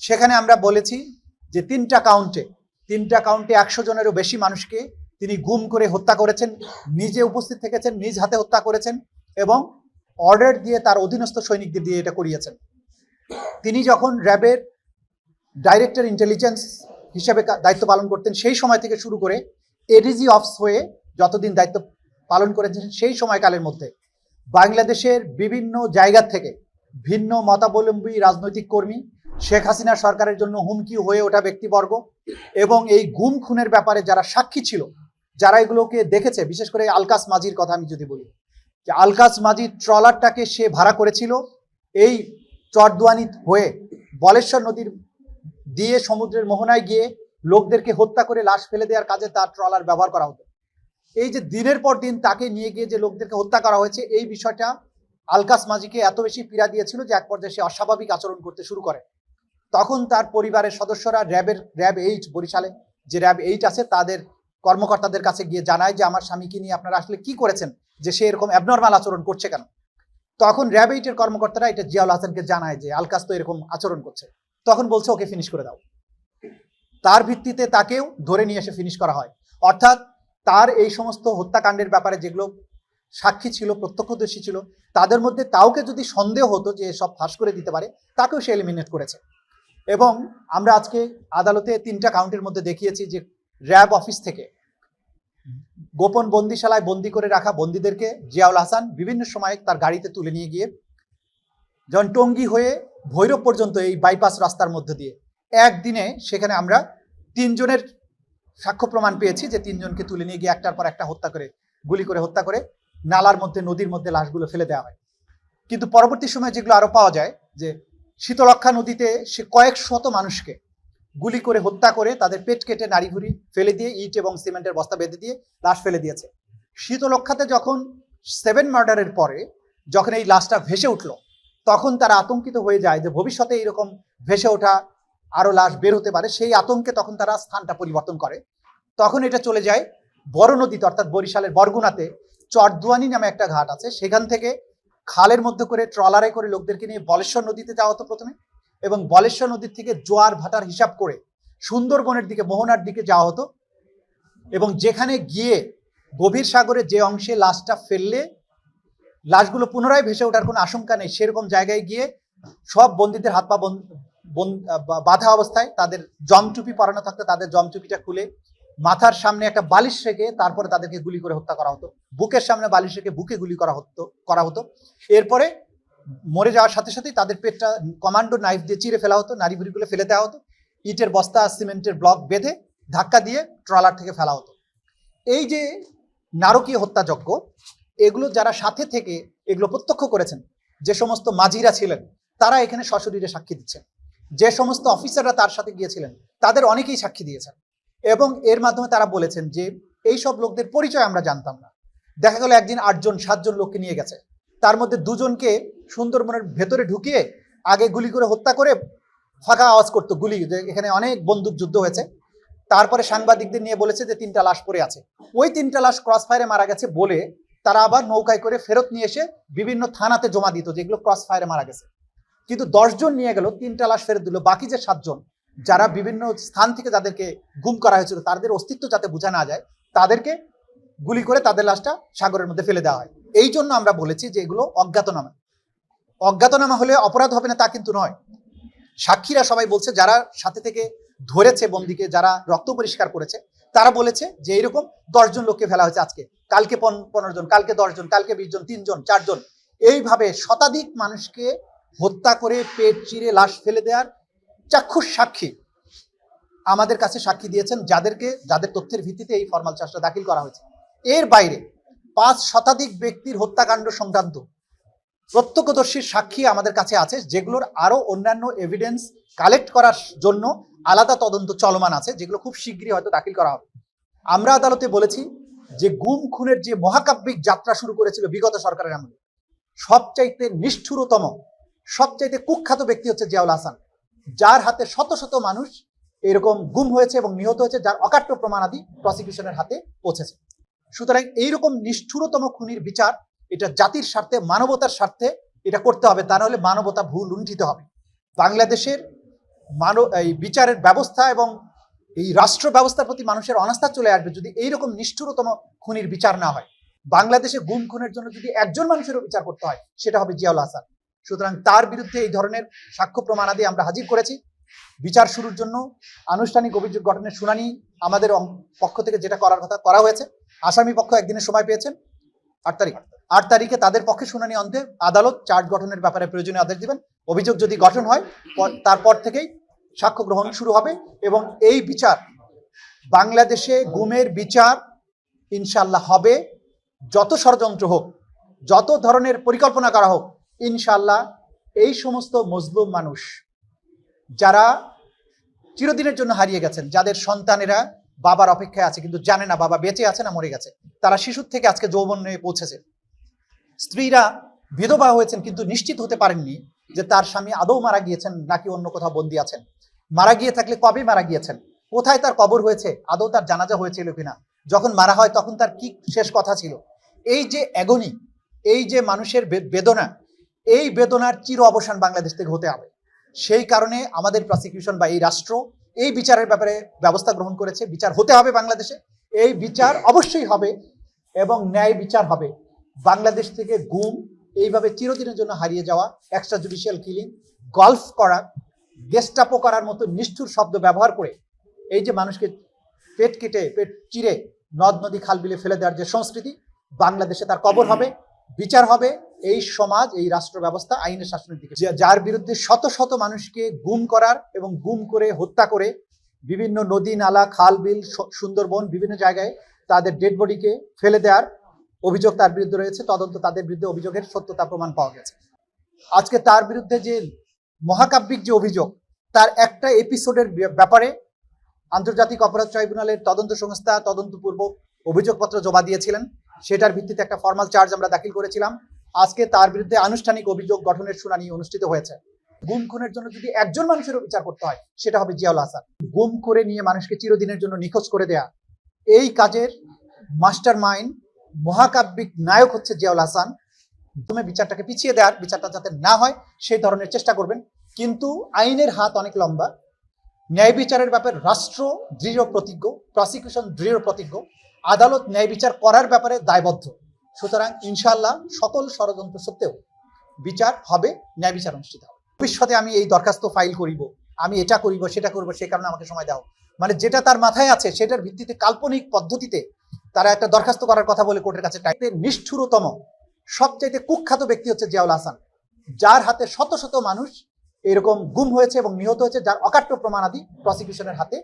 সেখানে আমরা বলেছি যে তিনটা কাউন্টে তিনটা কাউন্টে একশো জনেরও বেশি মানুষকে তিনি গুম করে হত্যা করেছেন, নিজে উপস্থিত থেকেছেন, নিজ হাতে হত্যা করেছেন এবং অর্ডার দিয়ে তার অধীনস্থ সৈনিকদের দিয়ে এটা করিয়েছেন। তিনি যখন র্যাবের ডাইরেক্টর ইন্টেলিজেন্স হিসেবে দায়িত্ব পালন করতেন, সেই সময় থেকে শুরু করে এডিজি অফস হয়ে যতদিন দায়িত্ব পালন করেছেন, সেই সময়কালের মধ্যে বাংলাদেশের বিভিন্ন জায়গা থেকে ভিন্ন মতাবলম্বী রাজনৈতিক কর্মী শেখ হাসিনা সরকারের জন্য হুমকি হয়ে ওঠা ব্যক্তিবর্গ এবং এই গুম খুনের ব্যাপারে যারা সাক্ষী ছিল, যারা এগুলোকে দেখেছে, বিশেষ করে আলকাস মাজির কথা আমি যদি বলি, যে আলকাস মাজি ট্রলারটাকে সে ভাড়া করেছিল, এই চরদুয়ানি হয়ে বলেশ্বর নদীর দিয়ে সমুদ্রের মোহনায় গিয়ে লোকদেরকে হত্যা করে লাশ ফেলে দেওয়ার কাজে তার ট্রলার ব্যবহার করা হতো। এই যে দিনের পর দিন তাকে নিয়ে গিয়ে যে লোকদেরকে হত্যা করা হয়েছে, এই বিষয়টা আলকাস মাজিকে এত বেশি পীড়া দিয়েছিল যে এক পর্যায়ে সে অস্বাভাবিক আচরণ করতে শুরু করে। তখন তার পরিবারের সদস্যরা র্যাবের র্যাব এইট বরিশালে, যে র্যাব এইট আছে তাদের কর্মকর্তাদের কাছে গিয়ে জানায় যে আমার স্বামীকে নিয়ে আপনারা আসলে কি করেছেন, যে সে এরকম অ্যাবনর্মাল আচরণ করছে কেন? তখন র্যাব এইটের কর্মকর্তারা এটা জিয়াউল হাসানকে জানায় যে আলকাস তো এরকম আচরণ করছে। তখন বলছে, ওকে ফিনিশ করে দাও। তার ভিত্তিতে তাকেও ধরে নিয়ে এসে ফিনিশ করা হয়। অর্থাৎ তার এই সমস্ত হত্যাকাণ্ডের ব্যাপারে যেগুলো সাক্ষী ছিল, প্রত্যক্ষদর্শী ছিল, তাদের মধ্যে কাউকে যদি সন্দেহ হতো যে সব ফাঁস করে দিতে পারে, তাকেও সে এলিমিনেট করেছে। এবং আমরা আজকে আদালতে তিনটা কাউন্টের মধ্যে দেখিয়েছি যে র্যাব অফিস থেকে গোপন বন্দিশালায় বন্দি করে রাখা বন্দীদেরকে জিয়াউল হাসান বিভিন্ন সময় তার গাড়িতে তুলে নিয়ে গিয়ে যখন টঙ্গী হয়ে ভৈরব পর্যন্ত এই বাইপাস রাস্তার মধ্যে দিয়ে একদিনে সেখানে আমরা তিনজনের সাক্ষ্য প্রমাণ পেয়েছি যে তিনজনকে তুলে নিয়ে গিয়ে একটার পর একটা হত্যা করে, গুলি করে হত্যা করে নালার মধ্যে, নদীর মধ্যে লাশগুলো ফেলে দেওয়া হয়। কিন্তু পরবর্তী সময় যেগুলো আরও পাওয়া যায় যে শীতলক্ষা নদীতে সে কয়েক শত মানুষকে গুলি করে হত্যা করে তাদের পেট কেটে নাড়ি ভুড়ি ফেলে দিয়ে ইট এবং সিমেন্টের বস্তা বেঁধে দিয়ে লাশ ফেলে দিয়েছে। শীতলক্ষাতে যখন সেভেন মার্ডারের পরে যখন এই লাশটা ভেসে উঠল, তখন তারা আতঙ্কিত হয়ে যায় যে ভবিষ্যতে এরকম ভেসে ওঠা আরও লাশ বের হতে পারে। সেই আতঙ্কে তখন তারা স্থানটা পরিবর্তন করে। তখন এটা চলে যায় বড় নদীতে, অর্থাৎ বরিশালের বরগুনাতে চরদুয়ানি নামে একটা ঘাট আছে। সেখান থেকে খালের মধ্যে করে ট্রলারে করে লোকদেরকে নিয়ে বলেশ্বর নদীতে যাওয়া হতো প্রথমে এবং বলেশ্বর নদীর থেকে জোয়ার ভাটার হিসাব করে সুন্দরবনের দিকে, মোহনার দিকে যাওয়া হতো এবং যেখানে গিয়ে গভীর সাগরে যে অংশে লাশটা ফেললে, লাশগুলো পুনরায় ভেসে ওঠার কোনো আশঙ্কা নেই। সেরকম জায়গায় গিয়ে সব বন্দীদের হাত পা বাঁধা অবস্থায় তাদের জমটুপি পরানো থাকতো, তাদের জমটুপিটা খুলে মাথার সামনে একটা বালিশ রেখে তারপরে তাদেরকে গুলি করে হত্যা করা হতো। বুকের সামনে বালিশ রেখে বুকে গুলি করা হতো করা হতো। এরপরে মরে যাওয়ার সাথে সাথেই তাদের পেটটা কমান্ডো নাইফ দিয়ে চিরে ফেলা হতো, নারী বুড়িগুলো ফেলে দেওয়া হতো। ইটের বস্তা, সিমেন্টের ব্লক বেঁধে ধাক্কা দিয়ে ট্রলার থেকে ফেলা হতো। এই যে নারকীয় হত্যাযজ্ঞ, এগুলো যারা সাথে থেকে এগুলো প্রত্যক্ষ করেছেন, যে সমস্ত মাঝিরা ছিলেন, তারা এখানে সশরীরে সাক্ষী দিচ্ছেন। যে সমস্ত অফিসাররা তার সাথে গিয়েছিলেন, তাদের অনেকেই সাক্ষী দিয়েছেন। এবং এর মাধ্যমে তারা বলেছেন যে, এই সব লোকদের পরিচয় আমরা জানতাম না। দেখা গেল একদিন আটজন, সাতজন লোককে নিয়ে গেছে। তার মধ্যে দুজনকে সুন্দরবনের ভেতরে ঢুকিয়ে আগে গুলি করে হত্যা করে ফাঁকা আওয়াজ করতো, গুলি। যে এখানে অনেক বন্দুক যুদ্ধ হয়েছে। তারপরে সাংবাদিকদের নিয়ে বলেছে যে, তিনটা লাশ পড়ে আছে। ওই তিনটা লাশ ক্রস ফায়ারে মারা গেছে বলে তারা আবার নৌকায় করে ফেরত নিয়ে এসে বিভিন্ন থানাতে জমা দিত যেগুলো ক্রস ফায়ারে মারা গেছে। কিন্তু দশজন নিয়ে গেল, তিনটা লাশ ফেরত দিল। বাকি যে সাতজন যারা বিভিন্ন স্থান থেকে যাদেরকে গুম করা হয়েছিল, তাদের অস্তিত্ব যাতে বোঝা না যায়, তাদেরকে গুলি করে তাদের লাশটা সাগরের মধ্যে ফেলে দেওয়া হয়। এই জন্য আমরা বলেছি যে এগুলো অজ্ঞাতনামা। অজ্ঞাতনামা হলে অপরাধ হবে না তা কিন্তু নয়। সাক্ষীরা সবাই বলছে, যারা সাথে থেকে ধরেছে বন্দিকে, যারা রক্ত পরিষ্কার করেছে, তারা বলেছে যে এইরকম দশজন লোককে ফেলা হয়েছে আজকে। কালকে পনেরো জন, কালকে দশজন কালকে বিশ জন তিনজন চারজন এইভাবে শতাধিক মানুষকে হত্যা করে পেট চিরে লাশ ফেলে দেওয়ার চাক্ষুষ সাক্ষী। আমাদের কাছে সাক্ষী দিয়েছেন যাদেরকে, যাদের তথ্যের ভিত্তিতে এই ফর্মাল চার্জটা দাখিল করা হয়েছে। এর বাইরে পাঁচ শতাধিক ব্যক্তির হত্যাকাণ্ড সংক্রান্ত প্রত্যক্ষদর্শীর সাক্ষী আমাদের কাছে আছে, যেগুলোর আরও অন্যান্য এভিডেন্স কালেক্ট করার জন্য আলাদা তদন্ত চলমান আছে, যেগুলো খুব শীঘ্রই হয়তো দাখিল করা হবে। আমরা আদালতে বলেছি যে গুম খুনের যে মহাকাব্যিক যাত্রা শুরু করেছিল বিগত সরকারের আমলে, সবচাইতে নিষ্ঠুরতম, সবচাইতে কুখ্যাত ব্যক্তি হচ্ছে জিয়াউল হাসান। যার হাতে শত শত মানুষ এরকম গুম হয়েছে এবং নিহত হয়েছে, যার অকাট্য প্রমাণাদি প্রসিকিউশনের হাতে পৌঁছেছে। সুতরাং এইরকম নিষ্ঠুরতম খুনির বিচার, এটা জাতির স্বার্থে, মানবতার স্বার্থে এটা করতে হবে, তা নাহলে মানবতা ভুল লুণ্ঠিত হবে। বাংলাদেশের মানব, এই বিচারের ব্যবস্থা এবং এই রাষ্ট্র ব্যবস্থার প্রতি মানুষের অনাস্থা চলে আসবে যদি এইরকম নিষ্ঠুরতম খুনির বিচার না হয়। বাংলাদেশে গুম খুনের জন্য যদি একজন মানুষেরও বিচার করতে হয়, সেটা হবে জিয়াউল হাসান। সুতরাং তার বিরুদ্ধে এই ধরনের সাক্ষ্য প্রমাণাদি আমরা হাজির করেছি। বিচার শুরুর জন্য আনুষ্ঠানিক অভিযোগ গঠনের শুনানি আমাদের পক্ষ থেকে যেটা করার কথা করা হয়েছে। আসামি পক্ষ একদিনের সময় পেয়েছেন। আট তারিখ। আট তারিখে তাদের পক্ষে শুনানি অন্তে আদালত চার্জ গঠনের ব্যাপারে প্রয়োজনীয় আদেশ দিবেন। অভিযোগ যদি গঠন হয়, পর- তারপর থেকেই সাক্ষ্য গ্রহণ শুরু হবে এবং এই বিচার বাংলাদেশে গুমের বিচার ইনশাল্লাহ হবে। যত ষড়যন্ত্র হোক, যত ধরনের পরিকল্পনা করা হোক ইনশাল্লাহ এই সমস্ত মজলুম মানুষ যারা চিরদিনের জন্য হারিয়ে গেছেন, যাদের সন্তানেরা বাবার অপেক্ষায় আছে, কিন্তু জানে না বাবা বেঁচে আছে না মরে গেছে, তারা শিশুর থেকে আজকে যৌবন নিয়ে পৌঁছেছে। স্ত্রীরা বিধবা হয়েছেন, কিন্তু নিশ্চিত হতে পারেননি যে তার স্বামী আদৌ মারা গিয়েছেন নাকি অন্য কোথাও বন্দী আছেন। মারা গিয়ে থাকলে কবে মারা গিয়েছেন? কোথায় তার কবর হয়েছে? আদৌ তার জানাজা হয়েছিল কিনা? যখন মারা হয় তখন তার কি শেষ কথা ছিল? এই যে অ্যাগনি এই যে মানুষের বেদনা এই বেদনার চির অবসান বাংলাদেশ থেকে হতে হবে। সেই কারণে আমাদের প্রসিকিউশন বা এই রাষ্ট্র এই বিচারের ব্যাপারে ব্যবস্থা গ্রহণ করেছে। বিচার হতে হবে বাংলাদেশে। এই বিচার অবশ্যই হবে এবং ন্যায় বিচার হবে। বাংলাদেশ থেকে গুম, এইভাবে চিরদিনের জন্য হারিয়ে যাওয়া এক্সট্রা জুডিশিয়াল কিলিং গল্ফ করা গেস্টাপো করার মতো নিষ্ঠুর শব্দ ব্যবহার করে এই যে মানুষকে পেট কেটে, পেট চিরে নদ, নদী, খাল বিলে ফেলে দেওয়ার যে সংস্কৃতি, বাংলাদেশে তার কবর হবে। বিচার হবে এই সমাজ এই রাষ্ট্র ব্যবস্থা আইনের শাসনের দিকে। যার বিরুদ্ধে শত শত মানুষকে গুম করার এবং গুম করে হত্যা করে বিভিন্ন নদী নালা খাল বিল সুন্দরবন বিভিন্ন জায়গায় তাদের ডেড বডিকে ফেলে দেওয়ার অভিযোগ তার বিরুদ্ধে রয়েছে। তদন্ত তাদের বিরুদ্ধে অভিযোগের সত্যতা প্রমাণ পাওয়া গেছে। আজকে তার বিরুদ্ধে যে মহাকাব্যিক যে অভিযোগ তার একটা এপিসোডের ব্যাপারে আন্তর্জাতিক অপরাধ ট্রাইব্যুনালের তদন্ত সংস্থা তদন্তপূর্বক অভিযোগপত্র জমা দিয়েছিলেন। সেটার ভিত্তিতে একটা ফর্মাল চার্জ আমরা দাখিল করেছিলাম। আজকে তার বিরুদ্ধে আনুষ্ঠানিক অভিযোগ গঠনের শুনানি অনুষ্ঠিত হয়েছে। গুম খুনের জন্য যদি একজন মানুষেরও বিচার করতে হয়, সেটা হবে জিয়াউল হাসান। গুম করে নিয়ে মানুষকে চিরদিনের জন্য নিখোঁজ করে দেয়া। এই কাজের মাস্টার মাইন্ড মহাকাব্যিক নায়ক হচ্ছে জিয়াউল হাসান। তুমি বিচারটাকে পিছিয়ে দেওয়ার, বিচারটা যাতে না হয়, সেই ধরনের চেষ্টা করবেন। কিন্তু আইনের হাত অনেক লম্বা। ন্যায় বিচারের ব্যাপারে রাষ্ট্র দৃঢ় প্রতিজ্ঞ প্রসিকিউশন দৃঢ় প্রতিজ্ঞ। আদালত ন্যায় বিচার করার ব্যাপারে দায়বদ্ধ। সুতরাং ইনশাল্লাহ সকল ষড়যন্ত্র সত্ত্বেও বিচার হবে, ন্যায় বিচার অনুষ্ঠিত হবে। ভবিষ্যতে আমি এই দরখাস্ত ফাইল করিব, আমি এটা করিব, সেটা করব, সে কারণে আমাকে সময় দাও। মানে যেটা তার মাথায় আছে, সেটার ভিত্তিতে কাল্পনিক পদ্ধতিতে তারা একটা দরখাস্ত করার কথা বলে কোর্টের কাছে টাইতে নিষ্ঠুরতম, সবচাইতে কুখ্যাত ব্যক্তি হচ্ছে জিয়াউল হাসান। যার হাতে শত শত মানুষ এরকম গুম হয়েছে এবং নিহত হয়েছে, যার অকাট্য প্রমাণাদি প্রসিকিউশনের হাতে